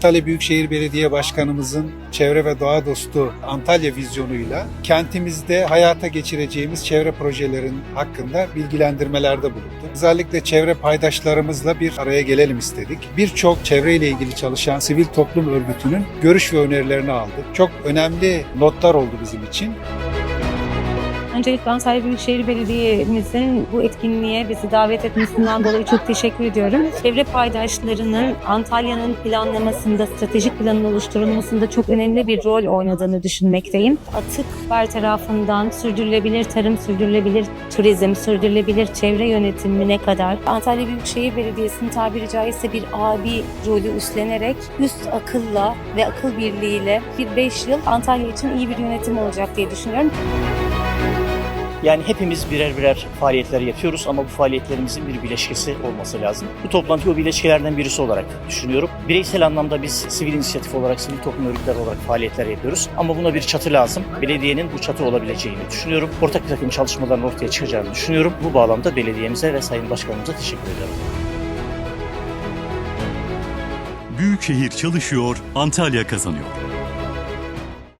Antalya Büyükşehir Belediye Başkanımızın çevre ve doğa dostu Antalya vizyonuyla kentimizde hayata geçireceğimiz çevre projelerin hakkında bilgilendirmelerde bulundu. Özellikle çevre paydaşlarımızla bir araya gelelim istedik. Birçok çevreyle ilgili çalışan sivil toplum örgütünün görüş ve önerilerini aldık. Çok önemli notlar oldu bizim için. Öncelikle Antalya Büyükşehir Belediye'mizin bu etkinliğe bizi davet etmesinden dolayı çok teşekkür ediyorum. Çevre paydaşlarının Antalya'nın planlamasında, stratejik planın oluşturulmasında çok önemli bir rol oynadığını düşünmekteyim. Atık bertarafından sürdürülebilir tarım, sürdürülebilir turizm, sürdürülebilir çevre yönetimine kadar Antalya Büyükşehir Belediyesi'nin tabiri caizse bir abi rolü üstlenerek üst akılla ve akıl birliğiyle bir 5 yıl Antalya için iyi bir yönetim olacak diye düşünüyorum. Yani hepimiz birer birer faaliyetler yapıyoruz ama bu faaliyetlerimizin bir bileşkesi olması lazım. Bu toplantı o bileşkelerden birisi olarak düşünüyorum. Bireysel anlamda biz sivil inisiyatif olarak, sivil toplum örgütleri olarak faaliyetler yapıyoruz. Ama buna bir çatı lazım. Belediyenin bu çatı olabileceğini düşünüyorum. Ortak bir takım çalışmaların ortaya çıkacağını düşünüyorum. Bu bağlamda belediyemize ve Sayın Başkanımıza teşekkür ediyorum. Büyükşehir çalışıyor, Antalya kazanıyor.